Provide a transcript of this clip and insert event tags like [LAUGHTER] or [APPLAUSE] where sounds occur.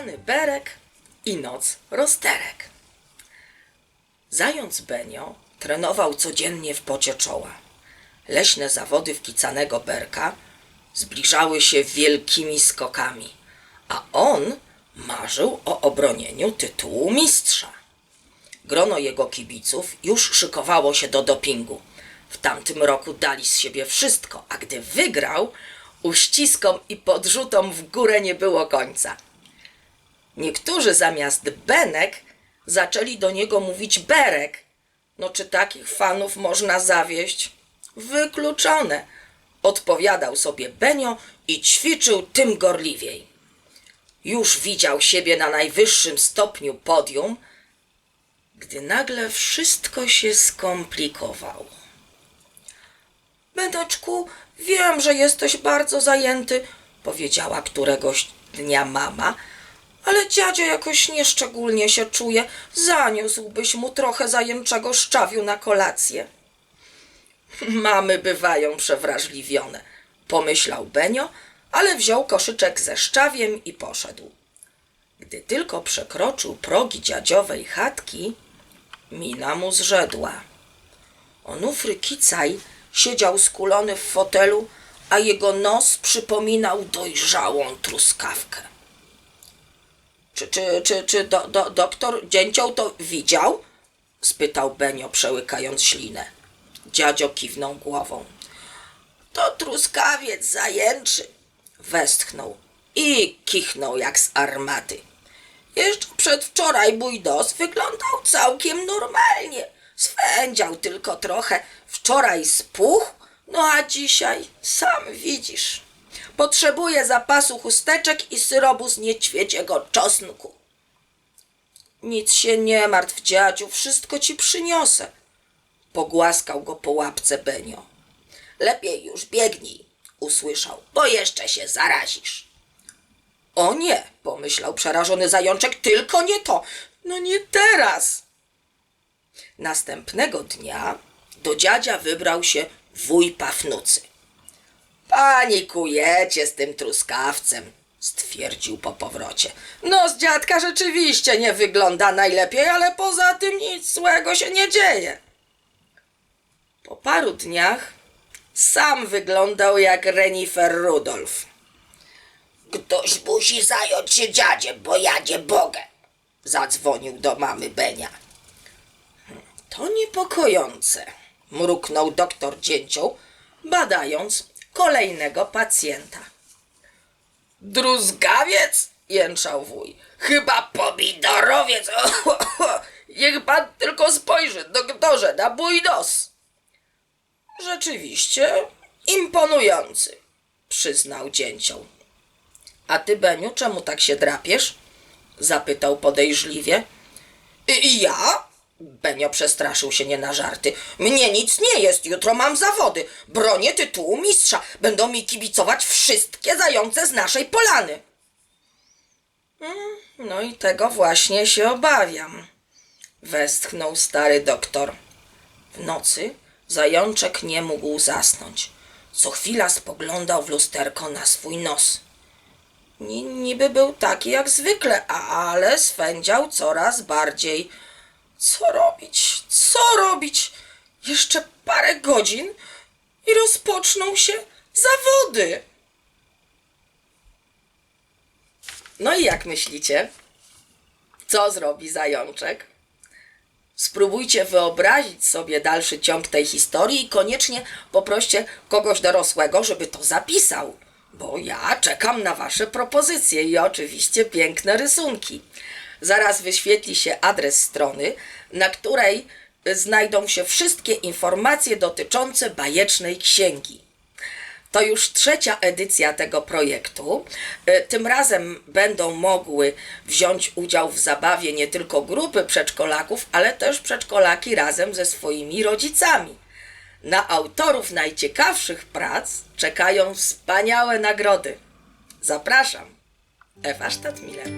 Rany berek i noc rozterek. Zając Benio trenował codziennie w pocie czoła. Leśne zawody wkicanego berka zbliżały się wielkimi skokami, a on marzył o obronieniu tytułu mistrza. Grono jego kibiców już szykowało się do dopingu. W tamtym roku dali z siebie wszystko, a gdy wygrał, uściskom i podrzutom w górę nie było końca. Niektórzy zamiast Benek zaczęli do niego mówić Berek. No czy takich fanów można zawieść? Wykluczone. Odpowiadał sobie Benio i ćwiczył tym gorliwiej. Już widział siebie na najwyższym stopniu podium, gdy nagle wszystko się skomplikowało. Benoczku, wiem, że jesteś bardzo zajęty, powiedziała któregoś dnia mama, ale dziadzio jakoś nieszczególnie się czuje. Zaniósłbyś mu trochę zajęczego szczawiu na kolację. [LAUGHS] Mamy bywają przewrażliwione, pomyślał Benio, ale wziął koszyczek ze szczawiem i poszedł. Gdy tylko przekroczył progi dziadziowej chatki, mina mu zrzedła. Onufry Kicaj siedział skulony w fotelu, a jego nos przypominał dojrzałą truskawkę. Czy, czy, czy, czy do, do, doktor Dzięcioł to widział? spytał Benio, przełykając ślinę. Dziadzio kiwnął głową. To truskawiec zajęczy, westchnął i kichnął jak z armaty. Jeszcze przedwczoraj mój nos wyglądał całkiem normalnie. Swędział tylko trochę. Wczoraj spuchł, no a dzisiaj sam widzisz. Potrzebuję zapasu chusteczek i syropu z niedźwiedziego czosnku. Nic się nie martw, dziadziu, wszystko ci przyniosę. Pogłaskał go po łapce Benio. Lepiej już biegnij, usłyszał, bo jeszcze się zarazisz. O nie, pomyślał przerażony zajączek, tylko nie to. No nie teraz. Następnego dnia do dziadzia wybrał się wuj Pafnucy. Panikujecie z tym truskawcem, stwierdził po powrocie. No, z dziadka rzeczywiście nie wygląda najlepiej, ale poza tym nic złego się nie dzieje. Po paru dniach sam wyglądał jak Renifer Rudolf. Ktoś musi zająć się dziadziem, bo ja nie mogę, zadzwonił do mamy Benia. To niepokojące, mruknął doktor dzięcioł, badając kolejnego pacjenta. Druzgawiec? jęczał wuj. Chyba pomidorowiec. [LAUGHS] Niech pan tylko spojrzy, doktorze, na mój. Rzeczywiście imponujący, przyznał dzięcioł. A ty, Beniu, czemu tak się drapiesz? zapytał podejrzliwie. I ja? Benio przestraszył się nie na żarty. Mnie nic nie jest, jutro mam zawody. Bronię tytułu mistrza. Będą mi kibicować wszystkie zające z naszej polany. Mm, No i tego właśnie się obawiam, westchnął stary doktor. W nocy zajączek nie mógł zasnąć. Co chwila spoglądał w lusterko na swój nos. Ni- niby był taki jak zwykle, ale swędział coraz bardziej. Co robić? Co robić? Jeszcze parę godzin i rozpoczną się zawody. No i jak myślicie? Co zrobi zajączek? Spróbujcie wyobrazić sobie dalszy ciąg tej historii i koniecznie poproście kogoś dorosłego, żeby to zapisał, bo ja czekam na Wasze propozycje i oczywiście piękne rysunki. Zaraz wyświetli się adres strony, na której znajdą się wszystkie informacje dotyczące bajecznej księgi. To już trzecia edycja tego projektu. E, Tym razem będą mogły wziąć udział w zabawie nie tylko grupy przedszkolaków, ale też przedszkolaki razem ze swoimi rodzicami. Na autorów najciekawszych prac czekają wspaniałe nagrody. Zapraszam. Ewa Stadmiller.